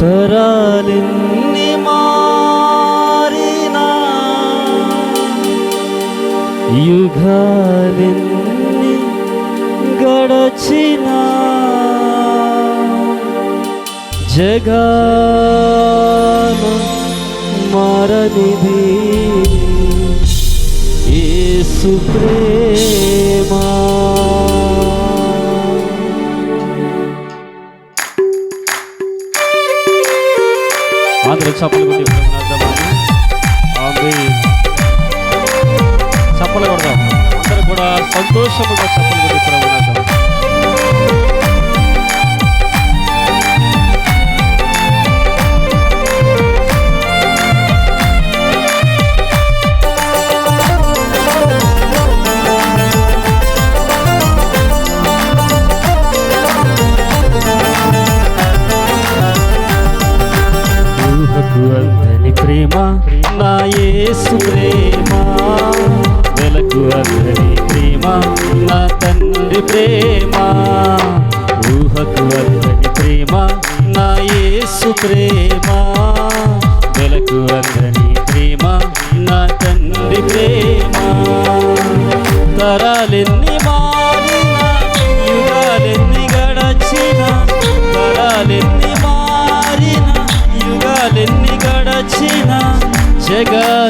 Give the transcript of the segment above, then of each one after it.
తరాలిన్ని మారినా? యుగాలిన్ని గడచినా? జగాన మారనిది యేసు ప్రేమా అందరూ చప్పలు కొట్టి చప్పలు కొడదాం. అందరూ కూడా సంతోషముగా చప్పలు కొట్టి ప్రభుత్వం నీ ప్రేమ నా యేసు ప్రేమ. వెలకు అందని ప్రేమ నా తండ్రి ప్రేమ. ఊహకు అందని ప్రేమ నా యేసు ప్రేమ. వెలకు అందని ప్రేమ నా తండ్రి ప్రేమ. తరాలెన్ని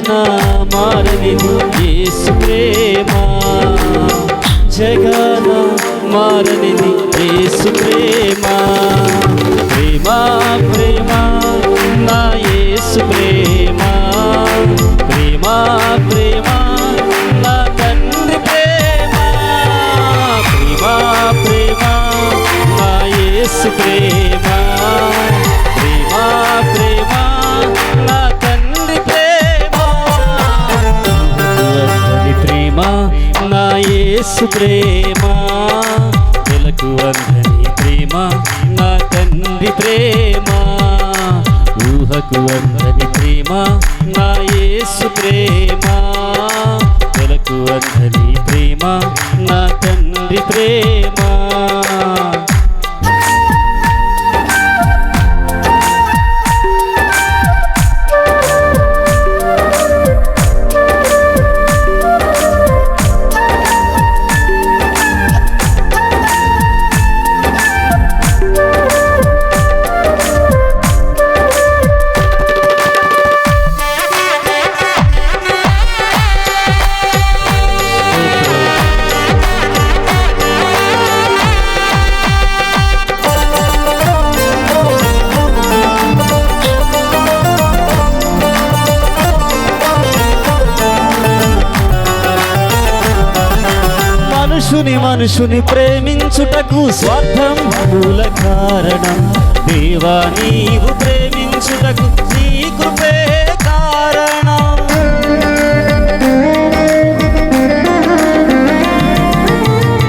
జగన మారని యేసు ప్రేమ జగన మారని యేసు ప్రేమ ప్రేమ. వెలకు అందని ప్రేమ నా తండ్రి ప్రేమ. ఊహకు అందని ప్రేమ నా యేసు ప్రేమ. వెలకు అందని ప్రేమ నా తండ్రి ప్రేమ. మనుషుని మనుషుని ప్రేమించుటకు స్వార్థం మూల కారణం. దేవా నీవు ప్రేమించుటకు నీ కృపే కారణం.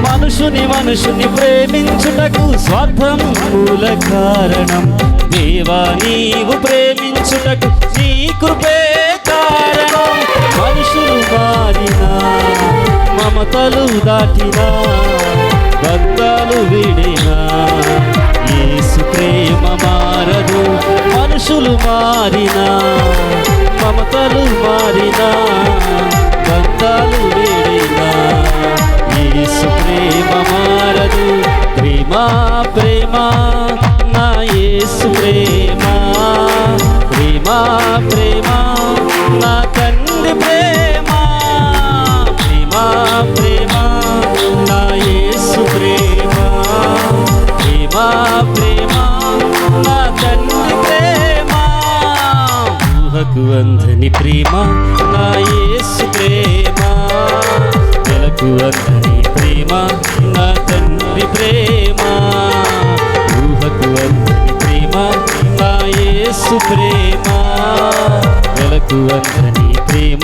మనుషుని మనుషుని ప్రేమించుటకు స్వార్థం మూల కారణం. దేవా నీవు ప్రేమించుటకు నీ కృపే కారణం మనుషులు మారినా మమతలు దాటిన బంధాలు విడిన యేసు ఊహకు అందని ప్రేమ నా యేసు ప్రేమ. వెలకు అందని ప్రేమ నా తండ్రి ప్రేమ. ఊహకు అందని ప్రేమ నా యేసు ప్రేమ. వెలకు అందని ప్రేమ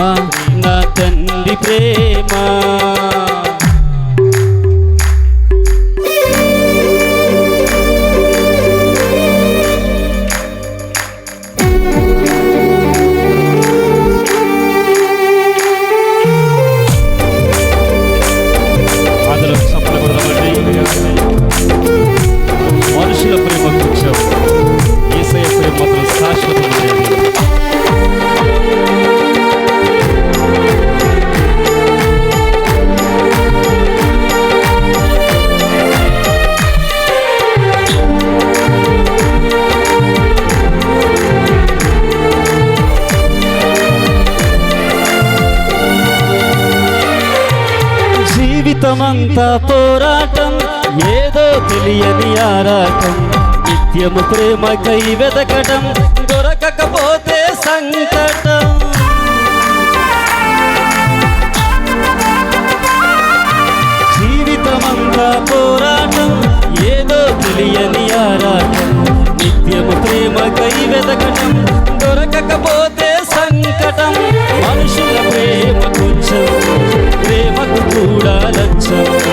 జీవితమంతా పోరాటం ఏదో తెలియని ఆరాటం నిత్యము ప్రేమకై వెదకటం దొరకకపోతే సంకటం. జీవితమంతా పోరాటం ఏదో తెలియని ఆరాటం నిత్యము ప్రేమకై వెదకటం దొరకకపోతే సంకటం. మనుషుల ప్రేమ కూర్చో కూడా లక్ష్యం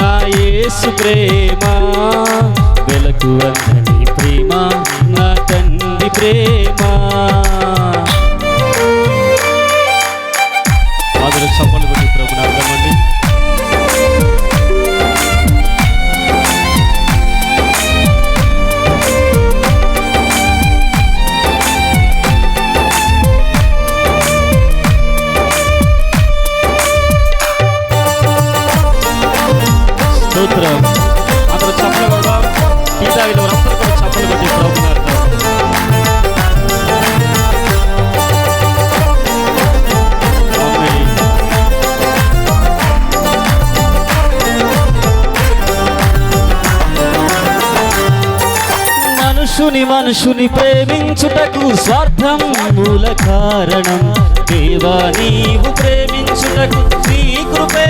నా యేసు ప్రేమ. వెలకు అందని ప్రేమ నా తండ్రి ప్రేమ. ఆదర చప్పలు కొట్టి ప్రభుని అర్థమండి స్తోత్రం అందరూ చప్పలు కొడదాం. పితా వీళ్ళు కూడా చప్పలు కొట్టి ప్రభుని మనుషుని మనుషుని ప్రేమించుటకు స్వార్థం మూల కారణం. దేవా నీవు ప్రేమించుటకు నీ కృపే.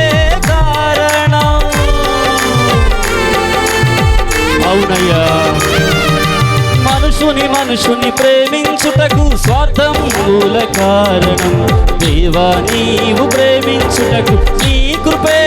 దేవుని మనుషుని ప్రేమించుటకు స్వార్థం మూల కారణం. దేవా నీవు ప్రేమించుటకు నీ కృపే